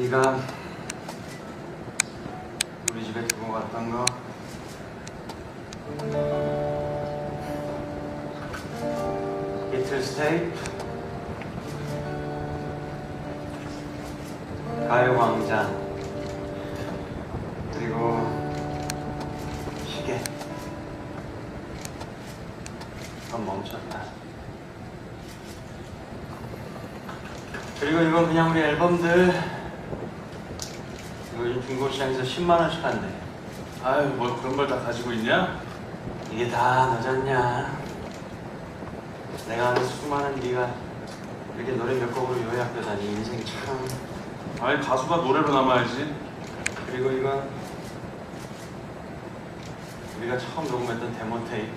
네가 우리 집에 두고 갔던 거. 이틀 스 테이크 가요광장. 그리고 시계. 그건 멈췄다. 그리고 이건 그냥 우리 앨범들 요즘 중고시장에서 10만 원씩 한대. 아유 뭐 그런 걸 다 가지고 있냐? 이게 다 너잖냐? 내가 아는 수많은 네가 이렇게 노래 몇 곡으로 요약되다니 인생이 참. 아니 가수가 노래로 남아야지. 그리고 이건 우리가 처음 녹음했던 데모 테이프.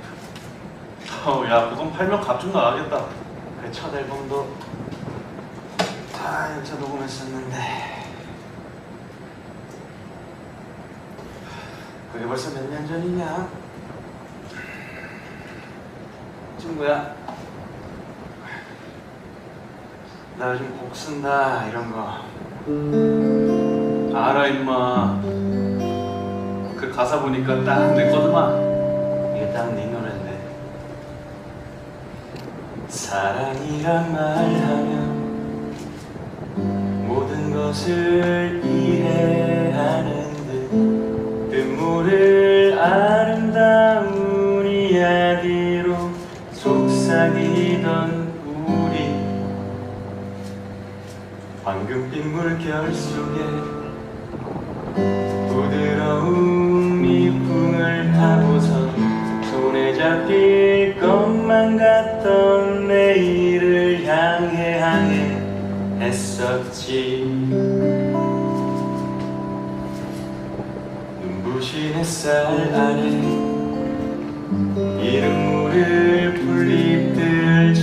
어우 야 그건 팔면 값좀 나가겠다. 그 첫 앨범도 다 여기서 녹음했었는데 그게 벌써 몇 년 전이냐? 친구야. 나 요즘 곡 쓴다 이런 거. 알아 임마. 그 가사 보니까 딱 내 거더만 이게 딱 네 노래인데. 사랑이란 말하면 모든 것을 듯 눈물을 아름다운 이야기로 속삭이던 우리. 황금빛 물결 속에 부드러운 미풍을 타고서 손에 잡힐 것만 같던 내일을 향해 향해 했었지 눈부신 햇살 아래 이름 모를 풀잎들처럼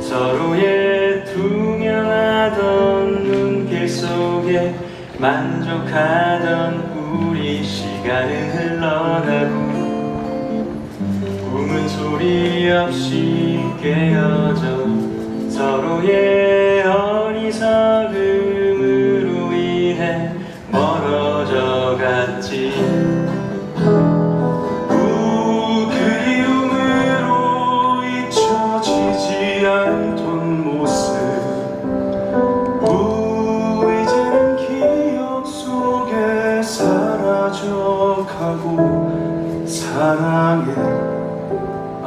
서로의 투명하던 눈길 속에 만족하던 우리 시간은 흘러가고 꿈은 소리 없이 깨어져 서로의 어리석음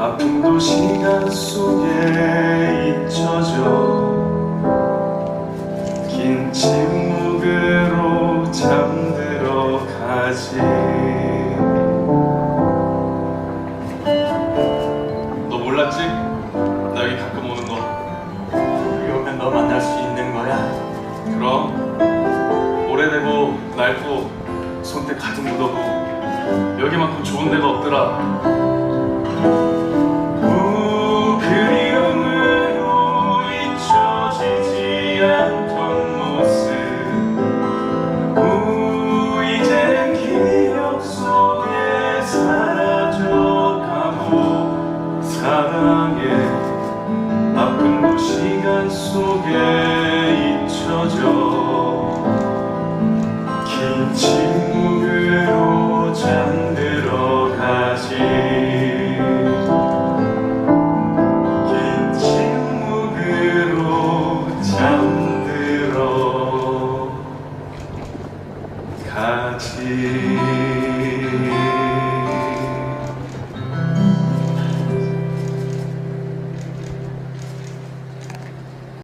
아픔도 시간 속에 잊혀져. 긴 침묵으로 잠들어 가지. 너 몰랐지? 나 여기 가끔 오는 거. 여기 오면 너 만날 수 있는 거야? 그럼. 오래되고 낡고 손때 가득 묻어도 여기만큼 좋은 데가 없더라 속에